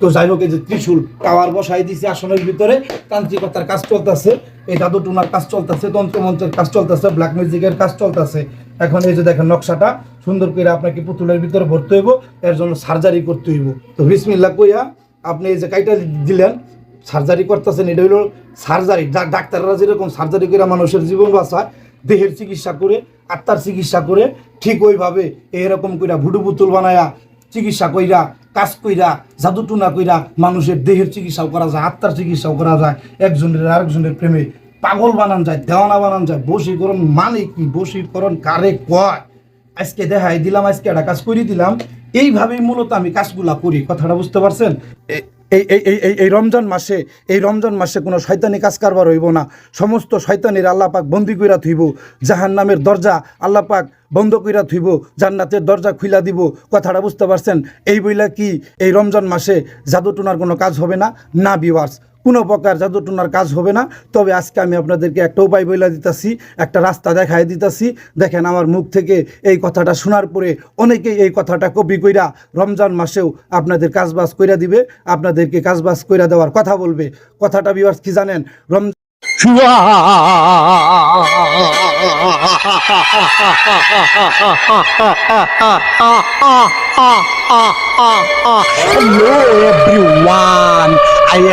তো যাই হোক, এই যে ত্রিশূল টাওয়ার বসাই দিছি আসনের ভিতরে, তান্ত্রিকতার কাজ চলতেছে, এই জাদু টুনার কাজ চলতেছে, তন্ত্রমন্ত্রের কাজ চলতেছে ব্ল্যাক মিউজিকের কাজ চলতেছে। এখন এই যে দেখেন নকশাটা, সুন্দর করে আপনাকে পুতুলের ভিতরে ভরতে হইব, এর জন্য সার্জারি করতে হইব। তো বিসমিল্লা কইয়া আপনি এই যে কাইটা দিলেন, সার্জারি করতেছেন, এটা হইল সার্জারি। ডাক্তাররা যেরকম সার্জারি করে মানুষের জীবন বাঁচায়, দেহের চিকিৎসা করে, আত্মার চিকিৎসা করে, ঠিক ওইভাবে এরকম কইরা ভুডু পুতুল বানায়া চিকিৎসা কইরা কাজ কইরা, জাদু টুনা কইরা মানুষের দেহের চিকিৎসাও করা যায়, আত্মার চিকিৎসাও করা যায়, একজনের আরেকজনের প্রেমে পাগল বানান যায়, দেওয়ানা বানান যায় বসীকরণ মানে কি বসীকরণ কারে কয়? আজকে দেখাই দিলাম, আজকে একটা কাজ করে দিলাম। এইভাবেই মূলত আমি কাজগুলা করি, কথাটা বুঝতে পারছেন? এই এই এই এই রমজান মাসে, এই রমজান মাসে কোনো শয়তানি কাজ কারবার হইব না। সমস্ত শয়তানির আল্লাহ পাক বন্দি কইরা থইব। জাহান নামের দরজা আল্লাহ পাক বন্ধ কইরা থইব। জান্নাতের দরজা খুইলা দিব। কথাটা বুঝতে পারছেন? এই বইলা কি এই রমজান মাসে জাদু টোনার কোনো কাজ হবে না? না বিওয়ার্স কোনো প্রকার জাদুটুনার কাজ হবে না। তবে আজকে আমি আপনাদেরকে একটা উপায় বইলা দিতাছি একটা রাস্তা দেখাই দিতাছি। দেখেন আমার মুখ থেকে এই কথাটা শোনার পরে অনেকেই এই কথাটা কপি কইরা রমজান মাসেও আপনাদের কাজবাজ কইরা দিবে আপনাদেরকে কাজবাজ কইরা দেওয়ার কথা বলবে। কথাটা বিভার্স কি জানেন? রম Hello everyone,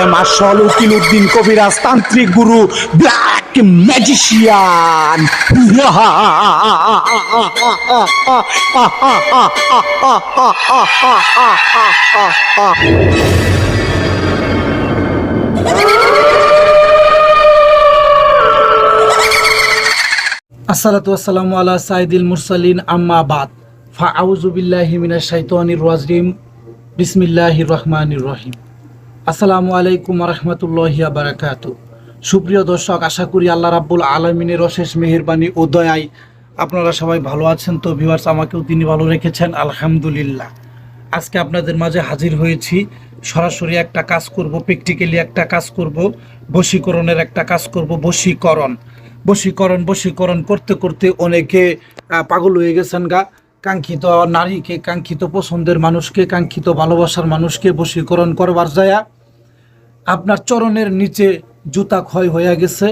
Am Ashol Ukiluddin Kobiraj Tantric Guru, Black Magician. আসসালাতু আসসালামু আলা সাইদিল মুরসালিন আম্মা বাদ। ফা আউজুবিল্লাহি মিনাশ শাইতানির রাজিম। বিসমিল্লাহির রহমানির রহিম। আসসালামু আলাইকুম রহমতুল্লাহি বারাকাতু সুপ্রিয় দর্শক, আশা করি আল্লাহ রাব্বুল আলমিনের অশেষ মেহেরবানি ও দয়ায় আপনারা সবাই ভালো আছেন। তো ভিউয়ার্স আমাকেও তিনি ভালো রেখেছেন, আলহামদুলিল্লাহ। আজকে আপনাদের মাঝে হাজির হয়েছি। সরাসরি একটা কাজ করব প্র্যাকটিক্যালি একটা কাজ করব, বশীকরণের একটা কাজ করব, বশীকরণ। বশীকরণ বশীকরণ করতে করতে অনেকে পাগল হয়ে গেছেন গা। কাঙ্ক্ষিত নারীকে, কাঙ্ক্ষিত পছন্দের মানুষকে, কাঙ্ক্ষিত ভালোবাসার মানুষকে বশীকরণ করবার যায়া আপনার চরণের নিচে জুতা ক্ষয় হয়ে গেছে।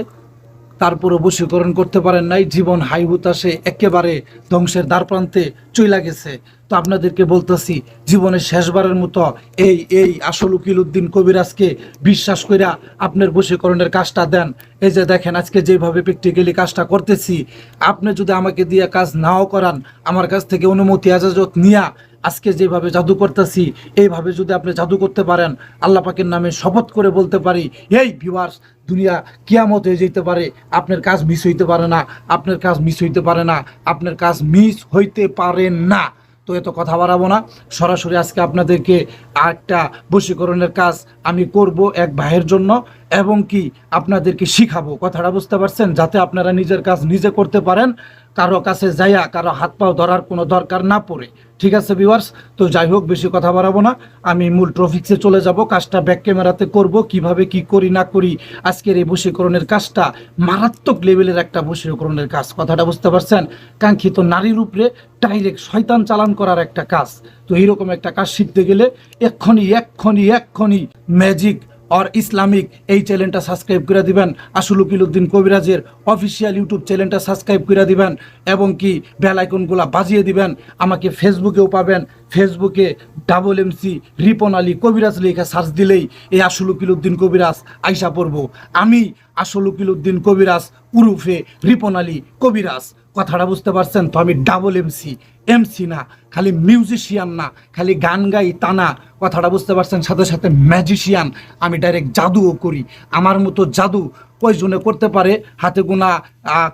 তারপরও বশীকরণ করতে পারেন নাই। জীবন হাই হুতাশে একেবারে ধ্বংসের দ্বার প্রান্তে চইলা গেছে। তো আপনাদেরকে বলতেছি, জীবনের শেষবারের মতো এই এই আসল উকিল উদ্দিন কবিরাজকে বিশ্বাস কইরা আপনার বশীকরণের কাজটা দেন। এই যে দেখেন, আজকে যেভাবে প্র্যাকটিক্যালি কাজটা করতেছি, আপনি যদি আমাকে দিয়ে কাজ নাও করান, আমার কাছ থেকে অনুমতি আজাজত নিয়া আজকে যেভাবে জাদু করতেছি, এইভাবে যদি আপনি জাদু করতে পারেন, আল্লাহ পাকের নামে শপথ করে বলতে পারি এই ভিউয়ার্স দুনিয়া কিয়ামত হয়ে যেতে পারে, আপনার কাজ মিস হইতে পারে না, আপনার কাজ মিস হইতে পারে না, আপনার কাজ মিস হইতে পারে না। তো এত কথা বাড়াবো না। সরাসরি আজকে আপনাদেরকে একটা বশীকরণের কাজ আমি করব এক ভাইয়ের জন্য এবং কি আপনাদেরকে শিখাবো। কথাটা বুঝতে পারছেন? যাতে আপনারা নিজের কাজ নিজে করতে পারেন। কারও কাছে যাইয়া কারও হাত পাও ধরার কোনো দরকার না পড়ে। ঠিক আছে ভিউয়ার্স তো যাই হোক, বেশি কথা বাড়াবো না। আমি মূল ট্রফিক্সে চলে যাব। কাজটা ব্যাক ক্যামেরাতে করব। কীভাবে, কি করি, না করি, আজকের এই বশীকরণের কাজটা মারাত্মক লেভেলের একটা বশীকরণের কাজ। কথাটা বুঝতে পারছেন? কাঙ্ক্ষিত নারীর উপরে ডাইরেক্ট শয়তান চালান করার একটা কাজ। তো এইরকম একটা কাজ শিখতে গেলে এক্ষণি এক্ষণি এক্ষণি ম্যাজিক অর ইসলামিক এই চ্যানেলটা সাবস্ক্রাইব করে দিবেন। আসল উকিল উদ্দিন কবিরাজের অফিসিয়াল ইউটিউব চ্যানেলটা সাবস্ক্রাইব করে দিবেন এবং কি বেল আইকনগুলা বাজিয়ে দিবেন। আমাকে ফেসবুকেও পাবেন। ফেসবুকে ডাবল এমসি রিপন আলী কবিরাজ লেখা সার্চ দিলেই এই আসল উকিল উদ্দিন কবিরাজ আইসা পড়ব। আমি আসল উকিল উদ্দিন কবিরাজ, উরুফে রিপন আলী কবিরাজ। কথাটা বুঝতে পারছেন তো আমি ডাবল এমসি এমসি না, খালি মিউজিশিয়ান না, খালি গান গাই তা না। কথাটা বুঝতে পারছেন? সাথে সাথে ম্যাজিশিয়ান আমি ডাইরেক্ট জাদুও করি। আমার মতো জাদু কয়জনে করতে পারে? হাতে গোনা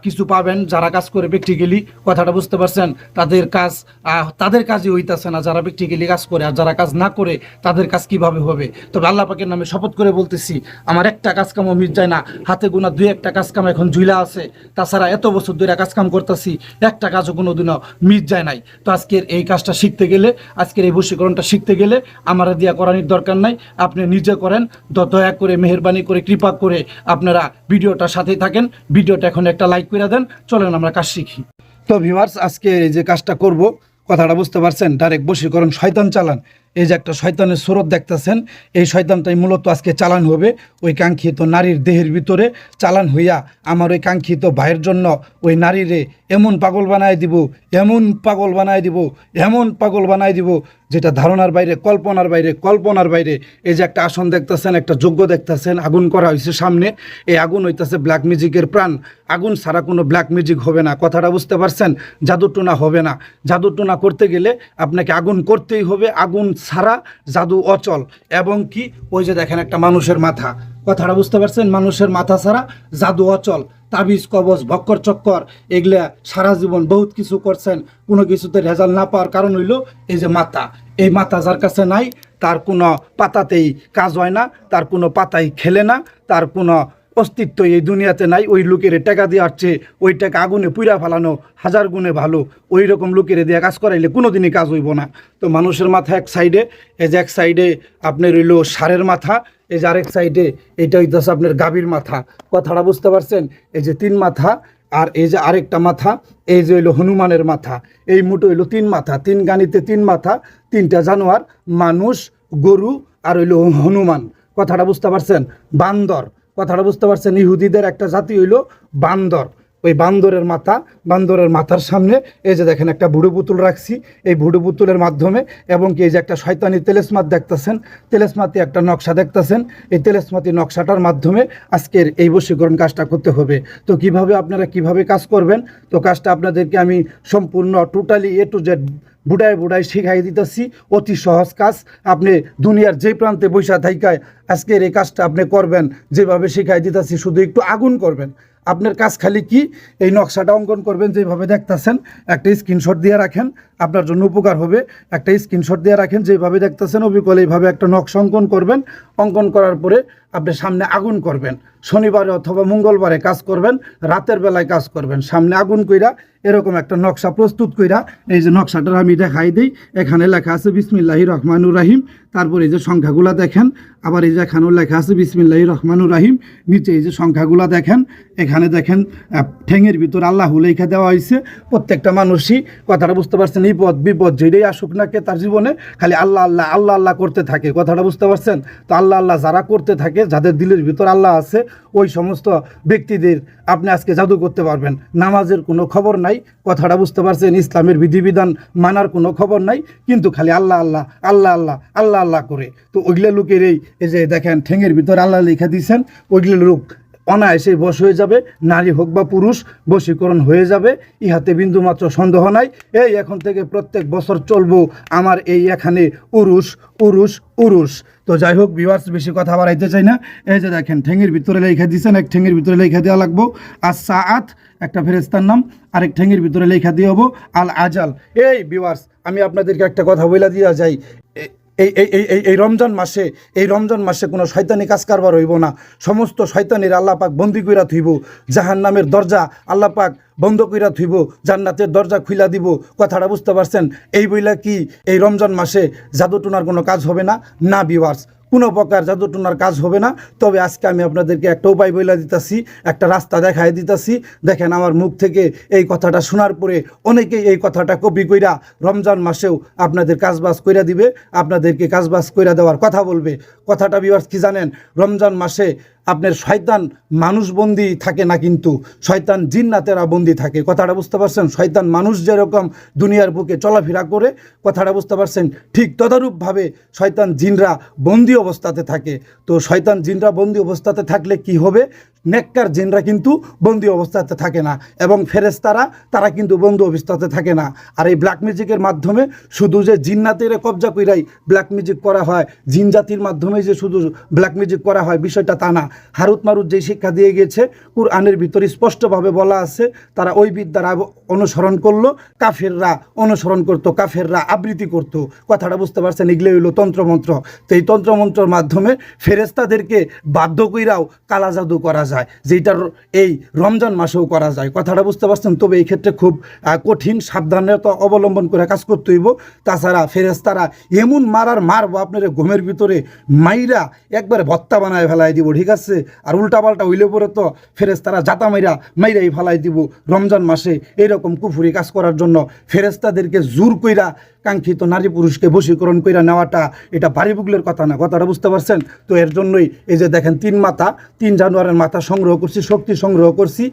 কিছু পাবেন যারা কাজ করে প্র্যাকটিক্যালি কথাটা বুঝতে পারছেন? তাদের কাজ তাদের কাজই হইতাছে না যারা প্র্যাকটিক্যালি কাজ করে আর যারা কাজ না করে, তাদের কাজ কীভাবে হবে? তবে আল্লাহ পাকের নামে শপথ করে বলতেছি, আমার একটা কাজ কামও মিট যায় না। হাতে গোনা দুই একটা কাজ কাম এখন ঝুলা আছে। তাছাড়া এত বছর ধরে কাজ কাম করতেছি, একটা কাজও কোনো দিনও মিট যায় নাই। তো আজকের এই কাজটা শিখতে গেলে, আজকের এই বশীকরণটা শিখতে গেলে আমার দিয়া করানির দরকার নাই। আপনি নিজে করেন দয়া করে, মেহরবানি করে, কৃপা করে আপনারা ভিডিওটা সাথেই থাকেন। ভিডিওটা এখন একটা লাইক করে দেন। চলেন আমরা কাজ শিখি। তো ভিউয়ার্স আজকে এই যে কাজটা করব, কথাটা বুঝতে পারছেন ডাইরেক্ট বশীকরণ শয়তান চালান। এই যে একটা শয়তানের স্রোত দেখতেছেন, এই শয়তানটাই মূলত আজকে চালান হবে। ওই কাঙ্ক্ষিত নারীর দেহের ভিতরে চালান হইয়া আমার ওই কাঙ্ক্ষিত ভাইয়ের জন্য ওই নারীরে এমন পাগল বানায় দিব, এমন পাগল বানায় দিব, এমন পাগল বানায় দিব, যেটা ধারণার বাইরে, কল্পনার বাইরে কল্পনার বাইরে। এই যে একটা আসন দেখতেছেন, একটা যোগ্য দেখতেছেন, আগুন করা হয়েছে সামনে। এই আগুন হইতেছে ব্ল্যাক মিউজিকের প্রাণ। আগুন ছাড়া কোনো ব্ল্যাক মিউজিক হবে না। কথাটা বুঝতে পারছেন? জাদুটুনা হবে না। জাদুটুনা করতে গেলে আপনাকে আগুন করতেই হবে। আগুন ছাড়া জাদু অচল এবং কি? ওই যে দেখেন একটা মানুষের মাথা। কথাটা বুঝতে পারছেন? মানুষের মাথা ছাড়া জাদু অচল। তাবিজ, কবজ, ভক্কর চক্কর, এগুলা সারা জীবন বহুত কিছু করছেন। কোনো কিছুতে রেজাল্ট না পাওয়ার কারণ হইল এই যে মাথা। এই মাথা যার কাছে নাই, তার কোনো পাতাতেই কাজ হয় না, তার কোনো পাতাই খেলে না, তার কোনো অস্তিত্ব এই দুনিয়াতে নাই। ওই লোকের টাকা দিয়ে আসছে, ওই টাকা আগুনে পুইরা ফেলানো, হাজার গুণে ভালো। ওই রকম লোকের দিয়ে কাজ করাইলে কোনো দিনই কাজ হইব না। তো মানুষের মাথা এক সাইডে, এই যে এক সাইডে আপনার রইল সারের মাথা, এই যে আরেক সাইডে এটা হইতেছে আপনার গাভীর মাথা। কথাটা বুঝতে পারছেন? এই যে তিন মাথা আর এই যে আরেকটা মাথা, এই যে হইল হনুমানের মাথা। এই মুটো হইল তিন মাথা। তিন গানিতে তিন মাথা, তিনটা জানোয়ার, মানুষ, গরু আর হইল হনুমান। কথাটা বুঝতে পারছেন? বান্দর। কথাটা বুঝতে পারছেন, ইহুদিদের একটা জাতি হইল বান্দর। ওই বান্দরের মাথা, বান্দরের মাথার সামনে এই যে দেখেন একটা বুড়ো পুতুল রাখছি, এই বুড়ো পুতুলের মাধ্যমে এবং কি এই যে একটা শয়তানি তেলেসমাত দেখতেছেন, তেলেসমাতি একটা নকশা দেখতেছেন, এই তেলেসমাতি নকশাটার মাধ্যমে আজকের এই বশীকরণ কাজটা করতে হবে। তো কীভাবে আপনারা কীভাবে কাজ করবেন? তো কাজটা আপনাদেরকে আমি সম্পূর্ণ, টোটালি এ টু জেড বুড়ায় বুড়ায় শিখাই দিতেছি। অতি সহজ কাজ। আপনি দুনিয়ার যে প্রান্তে বৈশা থাইকায় আজকের এই কাজটা আপনি করবেন, যেভাবে শিখাই দিতেছি, শুধু একটু আগুন করবেন। আপনার কাজ খালি কি? এই নকশাটা অঙ্কন করবেন, যেভাবে দেখতেছেন, একটা স্ক্রিনশট দিয়ে রাখেন, আপনার জন্য উপকার হবে। একটা স্ক্রিনশট দিয়ে রাখেন, যেভাবে দেখতেছেন, অবিকল এইভাবে একটা নকশা অঙ্কন করবেন। অঙ্কন করার পরে আপনি সামনে আগুন করবেন। শনিবারে অথবা মঙ্গলবারে কাজ করবেন, রাতের বেলায় কাজ করবেন। সামনে আগুন কইরা এরকম একটা নকশা প্রস্তুত কইরা, এই যে নকশাটা আমি দেখাই দিই, এখানে লেখা আছে বিসমিল্লাহি রহমানুর রাহিম। তারপরে এই যে সংখ্যাগুলা দেখেন, আবার এই যে এখানেও লেখা আছে বিসমিল্লাহি রহমানুর রাহিম। নিচে এই যে সংখ্যাগুলা দেখেন, এখানে দেখেন ঠেঙের ভিতর আল্লাহ লেখা দেওয়া হয়েছে প্রত্যেকটা মানুষই কথাটা বুঝতে পারছেন বিপদ বিপদ যেটাই আসুক না কে তার জীবনে, খালি আল্লাহ আল্লাহ আল্লাহ আল্লাহ করতে থাকে, কথাটা বুঝতে পারছেন? তো আল্লাহ আল্লাহ যারা করতে থাকে, যাদের দিলের ভিতর আল্লাহ আছে, ওই সমস্ত ব্যক্তিদের আপনি আজকে জাদু করতে পারবেন। নামাজের কোনো খবর নাই, কথাটা বুঝতে পারছেন, ইসলামের বিধিবিধান মানার কোনো খবর নাই, কিন্তু খালি আল্লাহ আল্লাহ আল্লাহ আল্লাহ আল্লাহ আল্লাহ আল্লাহ করে। তো ওইগুলো লোকের এই যে দেখেন ঠেঙের ভিতর আল্লাহ লিখা দিয়েছেন, ওইগুলো লোক অনায়াসেই বশ হয়ে যাবে, নারী হোক বা পুরুষ, বশীকরণ হয়ে যাবে, ইহাতে বিন্দুমাত্র সন্দেহ নাই। এই এখন থেকে প্রত্যেক বছর চলবো আমার এই এখানে উরুষ উরুষ উরুষ। তো যাই হোক বিভার্স বেশি কথা বাড়াইতে চাই না। এই যে দেখেন ঠেঙের ভিতরে লেখা দিয়েছেন, এক ঠেঙের ভিতরে লেখা দেওয়া লাগবো। আর সাআত, একটা ফেরেস্তার নাম, আরেক ঠেঙের ভিতরে লেখা দিয়ে হব, আল আজাল। এই বিভার্স আমি আপনাদেরকে একটা কথা বলে দিয়া যাই। এই এই এই এই রমজান মাসে, এই রমজান মাসে কোনো শয়তানি কাজ কারবার হইব না। সমস্ত শয়তানির আল্লাপাক বন্দি কইরা থইব। জাহান নামের দরজা আল্লাপাক বন্ধ কইরা থইব। জান্নাতের দরজা খুইলা দিব। কথাটা বুঝতে পারছেন? এই বইলা কি এই রমজান মাসে জাদু টোনার কোনো কাজ হবে না? না বিওয়ার্স কোনো প্রকার জাদুটুনার কাজ হবে না। তবে আজকে আমি আপনাদেরকে একটা উপায় বইলা দিতেছি, একটা রাস্তা দেখাই দিতেছি। দেখেন আমার মুখ থেকে এই কথাটা শোনার পরে অনেকেই এই কথাটা কপি কইরা রমজান মাসেও আপনাদের কাজবাজ কইরা দিবে, আপনাদেরকে কাজবাজ কইরা দেওয়ার কথা বলবে। কথাটা বিবার কি জানেন? রমজান মাসে আপনার শয়তান মানুষ বন্দি থাকে না কিন্তু, শয়তান জিন্নাতেরা বন্দি থাকে। কথাটা বুঝতে পারছেন? শয়তান মানুষ যেরকম দুনিয়ার বুকে চলাফেরা করে, কথাটা বুঝতে পারছেন? ঠিক তদারূপভাবে শয়তান জিনরা বন্দি অবস্থাতে থাকে। তো শয়তান জিনরা বন্দি অবস্থাতে থাকলে কি হবে? নেককার জিনরা কিন্তু বন্দি অবস্থাতে থাকে না এবং ফেরেস্তারা তারা কিন্তু বন্দি অবস্থাতে থাকে না। আর এই ব্ল্যাক মিউজিকের মাধ্যমে শুধু যে জিন্নাতের কবজা কইরাই ব্ল্যাক মিউজিক করা হয়, জিন জাতির মাধ্যমে যে শুধু ব্ল্যাক মিউজিক করা হয়, বিষয়টা তা না। হারুত মারুত যে শিক্ষা দিয়ে গিয়েছে, কুরআনের ভিতরে স্পষ্টভাবে বলা আছে, তারা ওই বিদ্যার অনুসরণ করল, কাফেররা অনুসরণ করতো, কাফেররা আবৃত্তি করতো। কথাটা বুঝতে পারছেন? এগুলো হইল তন্ত্রমন্ত্র। তো এই তন্ত্রমন্ত্রের মাধ্যমে ফেরেস্তাদেরকে বাধ্য কইরাও কালা জাদু করা যায় যেটার এই রমজান মাসেও করা যায়। কথাটা বুঝতে পারছেন? তবে এই ক্ষেত্রে খুব কঠিন সাবধানতা অবলম্বন করে কাজ করতে হইব। তাছাড়া ফেরেস্তারা এমন মারার মারবো, আপনার ঘুমের ভিতরে মাইরা একবারে ভত্তা বানায় ফেলাই দিব, ঠিক আছে? আর উল্টাপাল্টা হইলে পরে তো ফেরেস্তারা জাতা মাইরা, মাইরাই ফেলাই দিব রমজান মাসে। এইরকম কুফুরি কাজ করার জন্য ফেরেস্তাদেরকে জোর কইরা কাঙ্ক্ষিত নারী পুরুষকে বশীকরণ করে নেওয়াটা এটা ভারী বুগলের কথা না, কথাটা বুঝতে পারছেন? তো এর জন্যই এই যে দেখেন, তিন মাথা, তিন জানুয়ারের মাথা সংগ্রহ করছি, শক্তি সংগ্রহ করছি,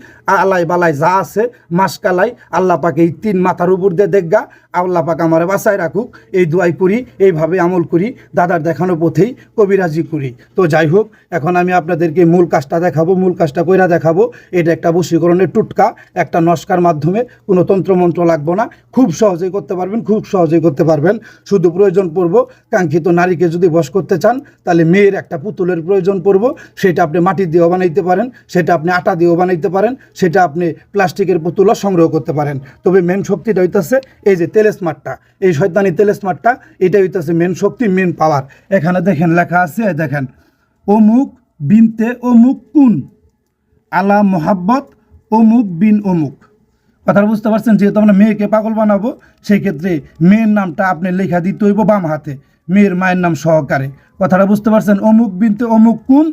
আলাই বালাই যা আছে মাসকালাই আল্লাহ পাকে এই তিন মাথার উপর দিয়ে দেখগা, আল্লাহ পাক আমার বাসায় রাখুক, এই দোয়াই করি, এইভাবে আমল করি, দাদার দেখানো পথেই কবিরাজি করি। তো যাই হোক, এখন আমি আপনাদেরকে মূল কাজটা দেখাবো, মূল কাজটা কইরা দেখাবো। এটা একটা বশীকরণের টুটকা, একটা নস্কার মাধ্যমে কোনো তন্ত্রমন্ত্র লাগবো না। খুব সহজেই করতে পারবেন, খুব সহজেই করতে পারবেন। শুধু প্রয়োজন পড়ব, কাঙ্ক্ষিত নারীকে যদি বশ করতে চান, তাহলে মেয়ের একটা পুতুলের প্রয়োজন পড়ব। সেটা আপনি মাটি দিয়েও বানাইতে পারেন, সেটা আপনি আটা দিয়েও বানাইতে পারেন, সেটা আপনি প্লাস্টিকের পুতুলও সংগ্রহ করতে পারেন। তবে মেন শক্তিটা হইতেছে এই যে তেলেসমারটা এই শয়তানি তেলেসমারটা এটা হইতেছে মেন শক্তি মেন পাওয়ার এখানে দেখেন লেখা আছে দেখেন, অমুক বিনতে অমুক কুন, আলা মোহাব্বত অমুক বিন অমুক। কথাটা বুঝতে পারছেন? যেহেতু আমরা মেয়েকে পাগল বানাবো সেই ক্ষেত্রে মেয়ের নামটা আপনি লেখা দিতে হইব বাম হাতে। মেয়ের মায়ের নাম সহকারে। কথাটা বুঝতে পারছেন? অমুক বিনতে অমুক কুন,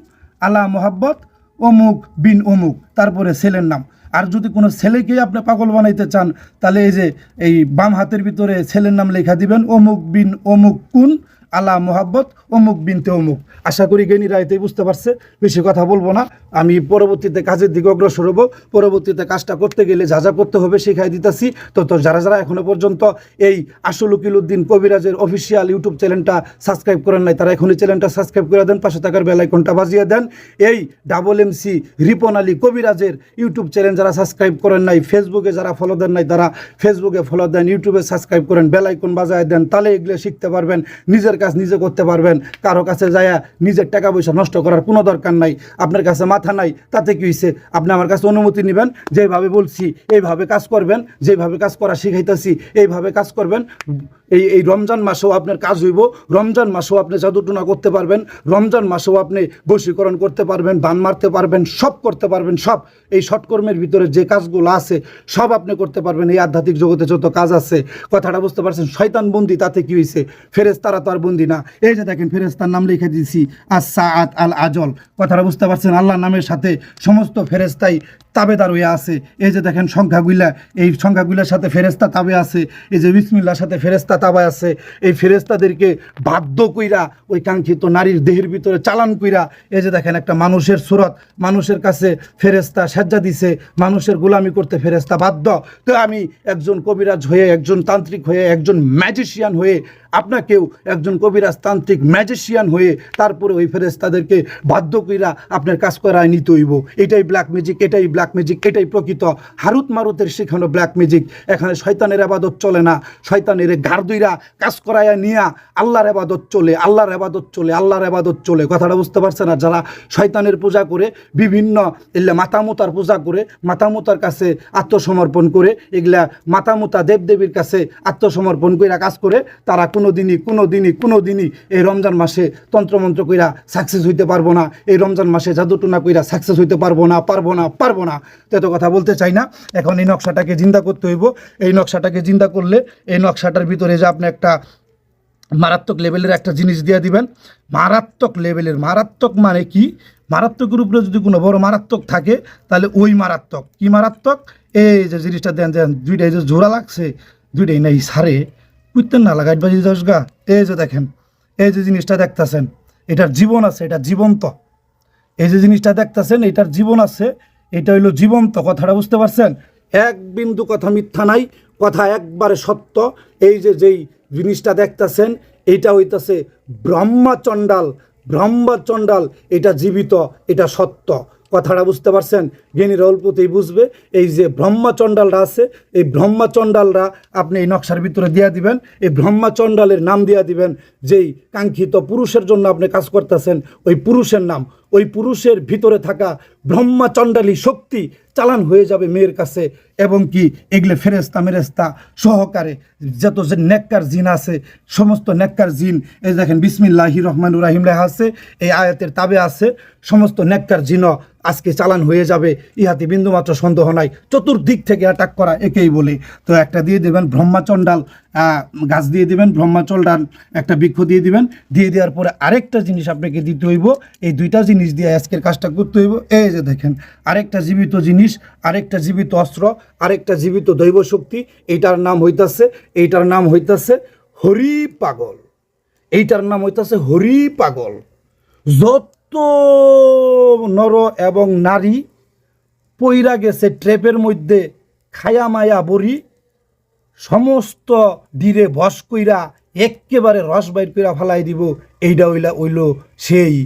আলা মোহাব্বত, অমুক বিন অমুক, তারপরে ছেলের নাম। আর যদি কোনো ছেলেকেই আপনি পাগল বানাইতে চান, তাহলে এই যে এই বাম হাতের ভিতরে ছেলের নাম লেখা দিবেন, অমুক বিন অমুক কুন আলা মোহাব্বত অমুক বিনতে অমুক। আশা করি জ্ঞানীরা এতেই বুঝতে পারছে। বেশি কথা বলব না। আমি পরবর্তীতে কাজের দিকে অগ্রসর হব। পরবর্তীতে কাজটা করতে গেলে যা যা করতে হবে শিখাই দিতেছি। তো তো যারা যারা এখনও পর্যন্ত এই আসল উকিল উদ্দিন কবিরাজের অফিসিয়াল ইউটিউব চ্যানেলটা সাবস্ক্রাইব করেন নাই, তারা এখনই চ্যানেলটা সাবস্ক্রাইব করে দেন, পাশে থাকার বেলাইকনটা বাজিয়ে দেন। এই ডাবল এমসি রিপন আলী কবিরাজের ইউটিউব চ্যানেল যারা সাবস্ক্রাইব করেন নাই, ফেসবুকে যারা ফলো দেন নাই, তারা ফেসবুকে ফলো দেন, ইউটিউবে সাবস্ক্রাইব করেন বেলাইকন বাজায় দেন তাহলে এগুলো শিখতে পারবেন, নিজের কাজ নিজে করতে পারবেন। কারও কাছে যায়া নিজের টাকা পয়সা নষ্ট করার কোনো দরকার নাই। আপনার কাছে মাথা নাই, তাতে কি হয়েছে আপনি আমার কাছে অনুমতি নেবেন, যেভাবে বলছি, এইভাবে কাজ করবেন, যেভাবে কাজ করা শিখাইতেছি, এইভাবে কাজ করবেন। এই এই রমজান মাসেও আপনার কাজ হইব, রমজান মাসেও আপনি জাদুটুনা করতে পারবেন, রমজান মাসেও আপনি বশীকরণ করতে পারবেন, বান মারতে পারবেন, সব করতে পারবেন, সব। এই সৎকর্মের ভিতরে যে কাজগুলো আছে, সব আপনি করতে পারবেন। এই আধ্যাত্মিক জগতে যত কাজ আছে, কথাটা বুঝতে পারছেন? শয়তান বন্দি, তাতে কি হয়েছে ফেরেস তারা তো আর বন্দি না। এই যে দেখেন ফেরেস্তার নাম লিখে দিয়েছি আসা আত আল আজল কথাটা বুঝতে পারছেন? আল্লাহ নামের সাথে সমস্ত ফেরেস্তাই তাবেদার হয়ে আছে। এই যে দেখেন, সংখ্যাগুলা, এই সংখ্যাগুলার সাথে ফেরেস্তা তাবে আছে। এই যে বিসমিল্লার সাথে ফেরেস্তা তাবে আছে, এই ফেরেস্তাদেরকে বাধ্য কইরা ওই কাঙ্ক্ষিত নারীর দেহের ভিতরে চালান কইরা, এই যে দেখেন একটা মানুষের সুরত, মানুষের কাছে ফেরেস্তা সাজ্জা দিছে, মানুষের গোলামি করতে ফেরেস্তা বাধ্য। তো আমি একজন কবিরাজ হয়ে, একজন তান্ত্রিক হয়ে, একজন ম্যাজিশিয়ান হয়ে আপনাকেও একজন কবিরাজ তান্ত্রিক ম্যাজিশিয়ান হয়ে তারপরে ওই ফেরেস্তাদেরকে বাধ্য কইরা আপনার কাজ করায় নিতে হইব। এটাই ব্ল্যাক ম্যাজিক এটাই ব্ল্যাক ম্যাজিক এটাই প্রকৃত। হারুত মারুতের শেখানো ব্ল্যাক ম্যাজিক এখানে শয়তানের আবাদত চলে না। শয়তানের ঘাড় দুইরা কাজ করাইয়া নিয়া আল্লাহর আবাদত চলে, আল্লাহর আবাদত চলে, আল্লাহর আবাদত চলে। কথাটা বুঝতে পারছে না যারা? শয়তানের পূজা করে, বিভিন্ন এগুলা মাতামুতার পূজা করে, মাতামুতার কাছে আত্মসমর্পণ করে, এগুলা মাতামুতা দেবদেবীর কাছে আত্মসমর্পণ কইরা কাজ করে, তারা কোনো দিনই কোনো দিনই কোনো দিনই এই রমজান মাসে তন্ত্রমন্ত্র কইরা সাকসেস হইতে পারব না। এই রমজান মাসে জাদুটুনা কইরা সাকসেস হইতে পারব না পারব না পারব না। তো এত কথা বলতে চাই না। এখন এই নকশাটাকে জিন্দা করতে হইব। এই নকশাটাকে জিন্দা করলে এই নকশাটার ভিতরে যে আপনি একটা মারাত্মক লেভেলের একটা জিনিস দিয়ে দিবেন। মারাত্মক লেভেলের, মারাত্মক মানে কি? মারাত্মকের উপরে যদি কোনো বড় মারাত্মক থাকে, তাহলে ওই মারাত্মক। কি মারাত্মক? এই যে জিনিসটা দেন দেন, দুইটাই যে জোড়া লাগছে, দুইটাই নাই, সারে। বুঝতেন না লাগাইট বাজি দশ গা। এই যে দেখেন, এই যে জিনিসটা দেখতেছেন, এটার জীবন আছে, এটা জীবন্ত। এই যে জিনিসটা দেখতেছেন, এটার জীবন আছে, এটা হইল জীবন্ত। কথাটা বুঝতে পারছেন? এক বিন্দু কথা মিথ্যা নাই, কথা একবারে সত্য। এই যে যেই জিনিসটা দেখতেছেন এইটা হইতাছে ব্রহ্মাচণ্ডাল। ব্রহ্মাচণ্ডাল, এটা জীবিত, এটা সত্য। কথাটা বুঝতে পারছেন? জ্ঞানীরা অল্পতেই বুঝবে, এই যে ব্রহ্মাচণ্ডালরা আছে, এই ব্রহ্মাচণ্ডালরা আপনি এই নকশার ভিতরে দিয়া দিবেন, এই ব্রহ্মাচণ্ডালের নাম দিয়া দিবেন, যেই কাঙ্ক্ষিত পুরুষের জন্য আপনি কাজ করতেছেন, ওই পুরুষের নাম, ওই পুরুষের ভিতরে থাকা ব্রহ্মাচণ্ডালী শক্তি চালান হয়ে যাবে মেয়ের কাছে, এবং কি এগুলো ফেরেস্তা মেরেস্তা সহকারে যত যে নেককার জিন আছে, সমস্ত নেককার জিন, এই দেখেন বিসমিল্লাহি রহমানুর রাহিম লেখা আছে, এই আয়াতের তাবে আছে, সমস্ত নেককার জিনও আজকে চালান হয়ে যাবে ইহাতে বিন্দুমাত্র সন্দেহ নাই। চতুর্দিক থেকে অ্যাটাক করা একেই বলে। তো একটা দিয়ে দেবেন ব্রহ্মাচণ্ডাল গাছ দিয়ে দিবেন ব্রহ্মাচণ্ডাল একটা বৃক্ষ দিয়ে দিবেন। দিয়ে দেওয়ার পরে আরেকটা জিনিস আপনাকে দিতে হইব। এই দুইটা জিনিস দিয়ে আজকের কাজটা করতে হইব। এই যে দেখেন, আরেকটা জীবিত জিনিস, আরেকটা জীবিত অস্ত্র, আরেকটা জীবিত দৈব শক্তি, এইটার নাম হইতাছে, এইটার নাম হইতাছে হরি পাগল। এইটার নাম হইতাছে হরি পাগল। যত নর এবং নারী পইরা গেছে ট্রেপের মধ্যে, খায়া মায়া বড়ি, সমস্ত দিরে বস কইরা একেবারে রস বাইর কইরা ফালাই দিব। এইটা হইলা হইল সেই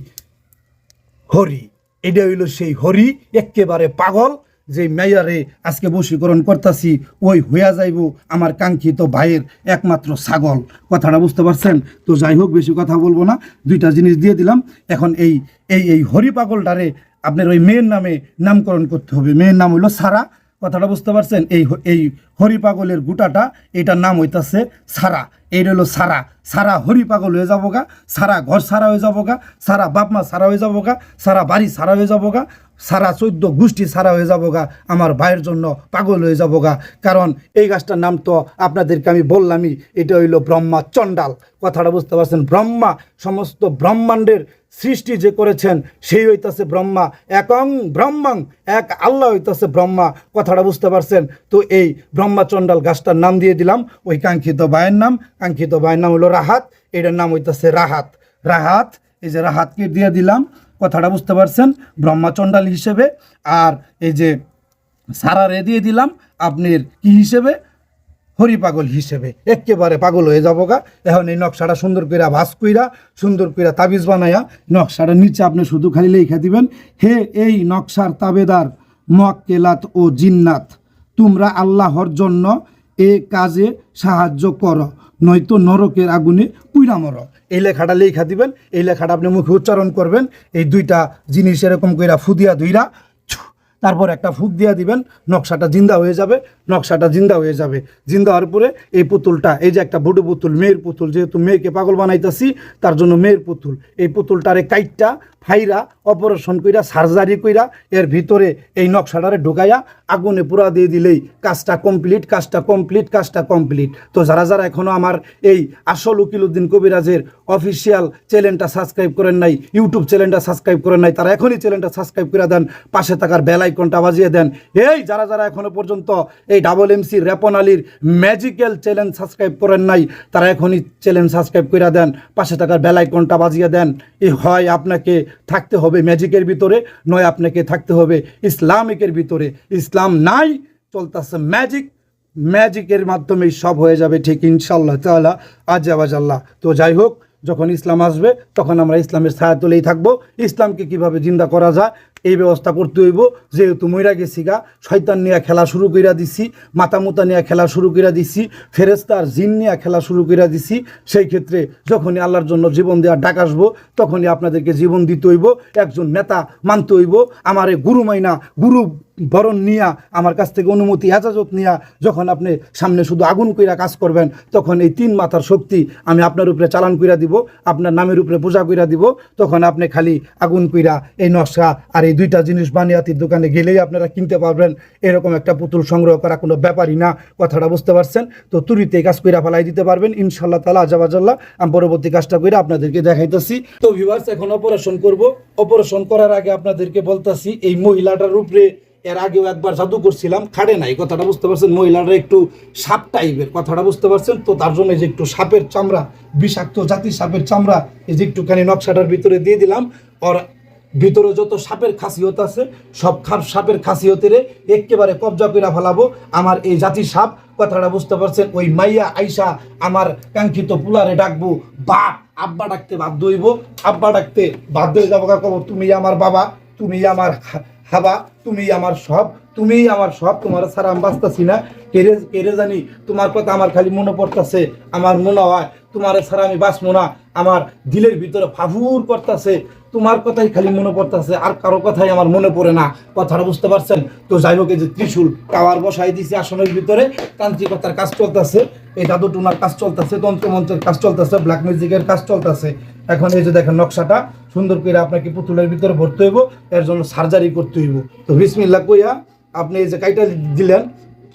হরি এটা হইল সেই হরি একেবারে পাগল, যে মেয়ারে আজকে বশীকরণ করতাছি, ওই হইয়া যাইব আমার কাঙ্ক্ষিত ভাইয়ের একমাত্র ছাগল। কথাটা বুঝতে পারছেন? তো যাই হোক, বেশি কথা বলব না। দুইটা জিনিস দিয়ে দিলাম। এখন এই এই এই হরি পাগলটারে আপনার ওই মেয়ের নামে নামকরণ করতে হবে। মেয়ের নাম হইল সারা। কথাটা বুঝতে পারছেন? এই এই হরি পাগলের গুটাটা এটার নাম হইতাছে সারা। এই হলো সারা। সারা হরি পাগল হয়ে যাব গা সারা ঘর সারা হয়ে যাব গা সারা বাপ মা সারা হয়ে যাব গা সারা বাড়ি সারা হয়ে যাব গা সারা চোদ্দ গোষ্ঠী সারা হয়ে যাব গা আমার ভাইয়ের জন্য পাগল হয়ে যাব গা কারণ এই গাছটার নাম তো আপনাদেরকে আমি বললামই, এটা হইল ব্রহ্মা চণ্ডাল। কথাটা বুঝতে পারছেন? ব্রহ্মা, সমস্ত ব্রহ্মাণ্ডের সৃষ্টি যে করেছেন, সেই হইতাছে ব্রহ্মা। একং ব্রহ্মাং, এক আল্লাহ হইতাছে ব্রহ্মা। কথাটা বুঝতে পারছেন? তো এই ব্রহ্মা চণ্ডাল গাছটার নাম দিয়ে দিলাম, ওই কাঙ্ক্ষিত ভাইয়ের নাম। কাঙ্ক্ষিত ভাইয়ের নাম হলো রাহাত, এটার নাম হইতাছে রাহাত। রাহাত, এই যে রাহাতকে দিয়ে দিলাম, কথাটা বুঝতে পারছেন? ব্রহ্মা চণ্ডাল হিসেবে, আর এই যে সারারে দিয়ে দিলাম, আপনার কি হিসেবে? হরি পাগল হিসেবে একেবারে পাগল হয়ে যাব গা এখন এই নকশাটা সুন্দর কইরা ভাস কইরা, সুন্দর কইরা তাবিজ বানায়া নকশাটা নিচে আপনি শুধু খালি লেখা দিবেন, হে এই নকশার তাবেদার মক্কেলাত ও জিন্নাত, তোমরা আল্লাহর জন্য এ কাজে সাহায্য করো, নয়তো নরকের আগুনে পুইরা মরো। এই লেখাটা লেখা দিবেন, এই লেখাটা আপনি মুখে উচ্চারণ করবেন, এই দুইটা জিনিস এরকম কইরা ফুদিয়া দুইরা তারপর একটা ফুক দিয়া দিবেন, নকশাটা জিন্দা হয়ে যাবে নকশাটা জিন্দা হয়ে যাবে। জিন্দা হওয়ার পরে এই পুতুলটা, এই যে একটা বুড়ো পুতুল, মেয়ের পুতুল, যেহেতু মেয়েকে পাগল বানাইতেছি, তার জন্য মেয়ের পুতুল। এই পুতুলটারে কাইটটা, ফাইরা, অপারেশন কইরা, সার্জারি কইরা, এর ভিতরে এই নকশাটারে ঢুকাইয়া আগুনে পুরা দিয়ে দিলেই কাজটা কমপ্লিট কাজটা কমপ্লিট কাজটা কমপ্লিট। তো যারা যারা এখনও আমার এই আসল উকিলউদ্দিন কবিরাজের অফিসিয়াল চ্যানেলটা সাবস্ক্রাইব করেন নাই, ইউটিউব চ্যানেলটা সাবস্ক্রাইব করেন নাই, তারা এখনই চ্যানেলটা সাবস্ক্রাইব করে দেন, পাশে থাকার বেল আইকনটা বাজিয়ে দেন। এই যারা যারা এখনও পর্যন্ত এই ডাবল এমসি রেপন আলীর ম্যাজিক্যাল চ্যানেল সাবস্ক্রাইব করেন নাই, তারা এখনই চ্যানেল সাবস্ক্রাইব করে দেন, পাশে থাকার বেল আইকনটা বাজিয়ে দেন। এই হয় আপনাকে থাকতে হবে ম্যাজিকের ভিতরে, নয় আপনাকে থাকতে হবে ইসলামিকের ভিতরে। ইসলাম নাই, চলতেছে ম্যাজিক ম্যাজিকের মাধ্যমেই সব হয়ে যাবে ঠিক ইনশাল্লাহ আওয়াজ আল্লাহ। তো যাই হোক, যখন ইসলাম আসবে, তখন আমরা ইসলামের ছায়া তুলেই থাকব। ইসলামকে কীভাবে জিন্দা করা যায় এই ব্যবস্থা করতে হইব। যেহেতু মইরা গেছি গা, শয়তান নিয়ে খেলা শুরু কইরা দিছি মাতা মুতা নিয়ে খেলা শুরু কইরা দিছি ফেরেস্তার জিন নিয়ে খেলা শুরু কইরা দিছি, সেই ক্ষেত্রে যখনই আল্লাহর জন্য জীবন দেওয়ার ডাক আসব, তখনই আপনাদেরকে জীবন দিতে হইব, একজন নেতা মানতে হইব, আমারে গুরু মাইনা, গুরু বরণ নিয়া, আমার কাছ থেকে অনুমতি, হেফাজত নিয়া যখন আপনি সামনে শুধু আগুন কইরা কাজ করবেন, তখন এই তিন মাথার শক্তি আমি আপনার উপরে চালান কইরা দিব, আপনার নামের উপরে পূজা কইরা দিব, তখন আপনি খালি আগুন কইরা এই নকশা আর এই দুইটা জিনিস বানিয়াতির দোকানে গেলেই আপনারা কিনতে পারবেন। এরকম একটা পুতুল সংগ্রহ করা কোনো ব্যাপারই না, কথাটা বুঝতে পারছেন? তো তুরিতে কাজ কইরা ফেলাই দিতে পারবেন ইনশাল্লাহ তালা আজাবাজাল্লাহ আমি পরবর্তী কাজটা কইরা আপনাদেরকে দেখাইতেছি। তো ভিভার্স এখন অপারেশন করব। অপারেশন করার আগে আপনাদেরকে বলতাছি, এই মহিলাটার উপরে এর আগেও একবার জাদু করছিলাম, খাড়ে নাই, কথাটা বুঝতে পারছেন? মহিলারা একটু সাপ টাইপের, কথাটা বুঝতে পারছেন? তো তার জন্য এই যে একটু সাপের চামড়া, বিষাক্ত জাতির সাপের চামড়া, এই যে একটুখানি নকশাটার ভিতরে দিয়ে দিলাম। ওর ভিতরে যত সাপের খাসিয়ত আছে, সব খাপ সাপের খাসিয়তের একেবারে কবজা করে ফেলাবো। আমার এই জাতির সাপ, কথাটা বুঝতে পারছেন? ওই মাইয়া আইসা আমার কাঙ্ক্ষিত পুলারে ডাকবো, বাপ, আব্বা ডাকতে বাধ্য হইব। আব্বা ডাকতে বাধ্য হয়ে যাব কব তুমি আমার বাবা, তুমি আমার হাবা তুমি আমার সব, তুমিই আমার সব, তোমার ছাড়া আমি বাঁচতেছি না। কেড়ে কেড়ে জানি তোমার কথা আমার খালি মনে পড়তেছে, আমার মনে হয় তোমার ছাড়া আমি বাঁচবো না। আমার দিলের ভিতরে ফাফুর করতেছে তোমার কথাই খালি মনে পড়তেছে, আর কারও কথাই আমার মনে পড়ে না। কথাটা বুঝতে পারছেন? তো যাই হোক, এই যে ত্রিশুল টাওয়ার বসাই দিছি আসনের ভিতরে, তান্ত্রিকতার কাজ চলতেছে, এই জাদু টুনার কাজ চলতেছে, তন্ত্রমন্ত্রের কাজ চলতেছে ব্ল্যাক মিউজিকের কাজ চলতেছে। এখন এই যে দেখেন নকশাটা, সুন্দর করে আপনাকে পুতুলের ভিতরে ভরতে হইব, এর জন্য সার্জারি করতে হইব। তো বিসমিল্লা কইয়া আপনি এই যে কাইটা দিলেন,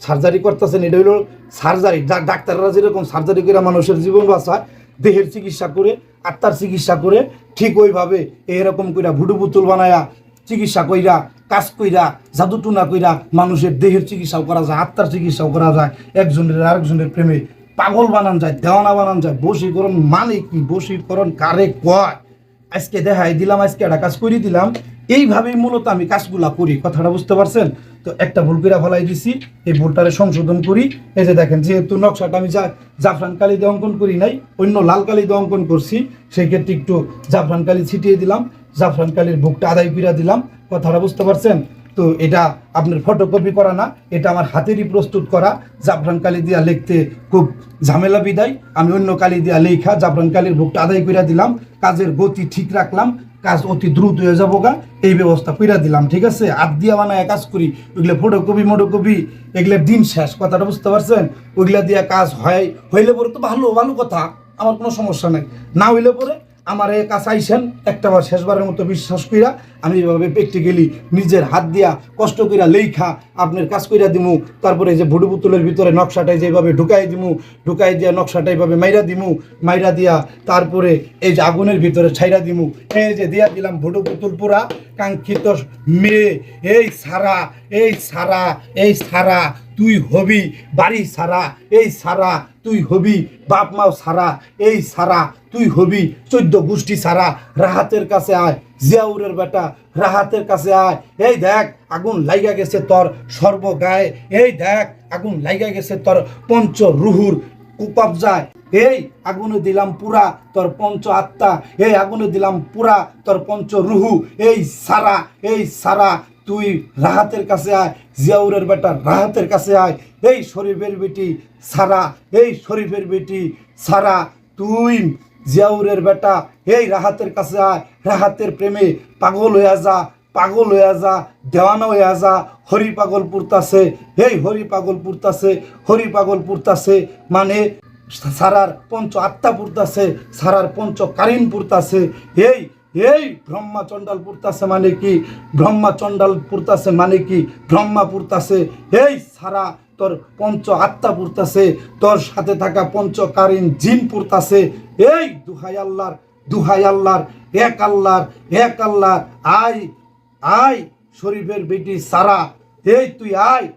সার্জারি করতেছেন, এটা হইল সার্জারি। ডাক্তাররা যেরকম সার্জারি করে মানুষের জীবন বাঁচায়, দেহের চিকিৎসা করে আত্মার চিকিৎসা করে ঠিক ওইভাবে এরকম কইরা ভুডু পুতুল বানায়া চিকিৎসা কইরা, কাজ কইরা, জাদু টুনা কইরা মানুষের দেহের চিকিৎসাও করা যায়, আত্মার চিকিৎসাও করা যায়, একজনের আরেকজনের প্রেমে পাগল বানান যায়, দেওয়ানা বানান যায়, বশীকরণ মানে কি? বশীকরণ কারে কয়? আজকে দেখাই দিলাম, আজকে একটা কাজ করে দিলাম এইভাবেই মূলত আমি কাজগুলা করি, কথাটা বুঝতে পারছেন? তো একটা ভুল করে ফেলাই দিছি, এই ভুলটারে সংশোধন করি। এই যে দেখেন, যেহেতু নকশাটা আমি যা জাফরান কালি দিয়ে অঙ্কন করি নাই, অন্য লাল কালি দিয়ে অঙ্কন করছি, সেই ক্ষেত্রে একটু জাফরান কালি ছিটিয়ে দিলাম, জাফরান কালির বুকটা আদায় পিরা দিলাম, কথাটা বুঝতে পারছেন? তো এটা আপনার ফটোকপি করা না, এটা আমার হাতেরই প্রস্তুত করা, জাফরান কালি দিয়া লিখতে খুব ঝামেলা বিদায়, আমি অন্য কালি দিয়া লেখা জাফরান কালির বুকটা আদায় করে দিলাম, কাজের গতি ঠিক রাখলাম কাজ অতি দ্রুত হয়ে যাব গা। এই ব্যবস্থা কইরা দিলাম, ঠিক আছে? আর দিয়া বানায় কাজ করি, ওইগুলো ফটোকপি মোটোকপি এগুলো দিন শেষ, কথাটা বুঝতে পারছেন? ওইগুলা দিয়া কাজ হয়, হইলে পরে তো ভালো ভালো কথা, আমার কোনো সমস্যা নাই। না হইলে পরে আমার কাছে আইসেন, একটাবার শেষবারের মতো বিশ্বাস কইরা আমি এভাবে প্র্যাকটিক্যালি নিজের হাত দিয়া কষ্ট কইরা লেখা আপনার কাজ কইরা দিমু, তারপরে এই যে ভুডু পুতুলের ভিতরে নকশাটাই যেভাবে ঢুকাই দিমু, ঢুকাই দিয়া নকশাটা এইভাবে মাইরা দিমু, মাইরা দিয়া তারপরে এই যে আগুনের ভিতরে ছাইরা দিমু, এই যে দিয়া দিলাম ভুডু পুতুল পুরা, কাঙ্ক্ষিত মেয়ে, এই সারা এই সারা এই সারা তুই হবি, বাড়ি সারা, এই সারা তুই হবি, বাপ মাও সারা, এই সারা তুই হবি, চোদ্দ গোষ্ঠী সারা, রাহাতের কাছে আয়, জিয়াউরের বেটা, রাহাতের কাছে আয়। এই দেখ, আগুন লাইগা গেছে তোর সর্বগায়ে। এই দেখ, আগুন লাইগা গেছে তোর পঞ্চ রুহুর কবজায় এই আগুনে দিলাম পুরা তোর পঞ্চ আত্মা। এই আগুনে দিলাম পুরা তোর পঞ্চ রুহু। এই সারা এই সারা তুই রাহাতের কাছে আয়, জিয়াউরের বেটা রাহাতের কাছে আয়। এই শরীফের বেটি সারা, এই শরীফের বেটি সারা। তুই জিয়াউরের বেটা, এই রাহাতের কাছে আয়। রাহাতের প্রেমে পাগল হইয়া যা, পাগল হইয়া যা, দেওয়ানা হইয়া যা, হরি পাগল পুরতাছে এই হরি পাগল পুরতাছে হরি পাগল পুরতাছে মানে সারার পঞ্চ আত্মা পুরতাছে সারার পঞ্চ কারিন পুরতাছে এই এই ব্রহ্মা চণ্ডাল পুরতাছে মানে কি? ব্রহ্মা চণ্ডাল পুরতাছে মানে কি? ব্রহ্মা পুরতাছে এই সারা তোর পঞ্চ আত্মা পুরতাছে তোর সাথে থাকা পঞ্চকালীন জিন পুরতাছে এই দুহাই আল্লাহর দুহাই আল্লাহর, এক আল্লাহর এক আল্লাহর, আই আই শরীফের বেটি সারা। এই তুই আয়।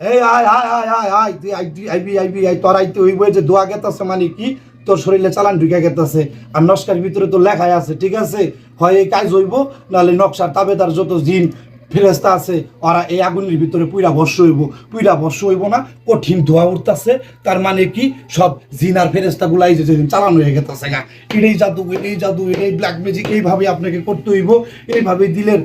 এই আয় আয় আয় আয় আয়, তুই আইবি আইবি আই তোর আইতে হইব যে দোয়া গেতাছে মানে কি? তোর শরীরে চালান ঢুকে গেতাছে, আর নস্কার ভিতরে তো লেখাই আছে, ঠিক আছে? হয় এই কাজ হইব, নাহলে নকশার তাবেদার যত জিন ফেরেস্তা আছে, ওরা এই আগুনের ভিতরে পুইরা বর্ষ হইব। পুইরা বর্ষ হইব না, কঠিন ধোয়া উঠতাছে, তার মানে কি? সব জিনার ফেরেস্তা গুলাই যে যেদিন চালানো হয়ে গেতেছে গা। এটাই জাদু এটাই জাদু, এটাই ব্ল্যাক ম্যাজিক এইভাবে আপনাকে করতে হইব, এইভাবে দিলের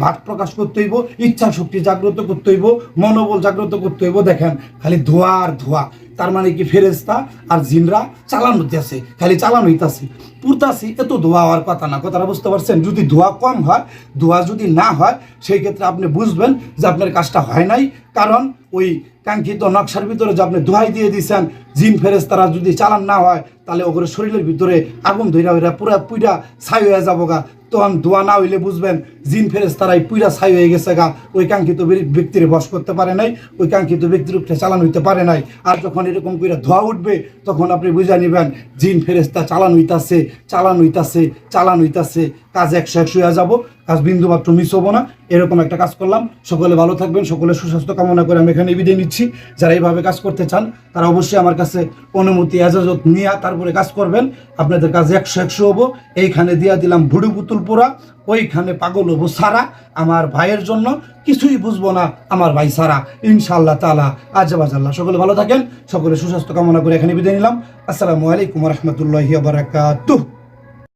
ভাট প্রকাশ করতে হইব, ইচ্ছা শক্তি জাগ্রত করতে হইব, মনোবল জাগ্রত করতে হইব, দেখেন, খালি ধোয়া আর ধোয়া। তার মানে কি ফেরেস্তা আর জিনরা চালানো হইতেছে খালি চালানো হইতাছে। পুরতাছি এত ধোয়া হওয়ার কথা না। কথাটা বুঝতে পারছেন? যদি ধোয়া কম হয়, ধোয়া যদি না হয়, সেই ক্ষেত্রে আপনি বুঝবেন যে আপনার কাজটা হয় নাই। কারণ ওই কাঙ্ক্ষিত নকশার ভিতরে যে আপনি ধোয়াই দিয়ে দিয়েছেন জিন ফেরেস্তারা যদি চালান না হয়, তাহলে ওগুলো শরীরের ভিতরে আগুন ধৈরা হইরা পুরা পুইরা ছাই হয়ে যাব গা তখন দোয়া না হইলে বুঝবেন, জিন ফেরেস তারাই পুইরা ছাই হয়ে গেছে গা। ওই কাঙ্ক্ষিত ব্যক্তির বস করতে পারে নাই, ওই কাঙ্ক্ষিত ব্যক্তির উপরে চালান হইতে পারে নাই। আর যখন এরকম করে ধোয়া উঠবে, তখন আপনি বুঝে নিবেন, জিন ফেরেস্তা চালান হইতাছে চালান হইতাছে চালান হইতাছে। কাজ একশো একশো হয়ে যাব, কাজ বিন্দু মাত্র মিস হব না। এরকম একটা কাজ করলাম। সকলে ভালো থাকবেন, সকলে সুস্বাস্থ্য কামনা করে আমি এখানে বিদায় নিচ্ছি। যারা এইভাবে কাজ করতে চান, তারা অবশ্যই আমার কাছে অনুমতি, এজাজত নিয়ে তারপরে কাজ করবেন। আপনাদের কাজ একশো একশো হব। এইখানে দিয়া দিলাম ভুড়ি পুতুল পোড়া, ওইখানে পাগল হব সারা। আমার ভাইয়ের জন্য কিছুই বুঝব না আমার ভাই সারা। ইনশাআল্লাহ তালা আজাবাজ আল্লাহ সকলে ভালো থাকেন, সকলে সুস্বাস্থ্য কামনা করে এখানে বিদায় নিলাম। আসসালামু আলাইকুম রহমতুল্লাহ বারাকাতুহ।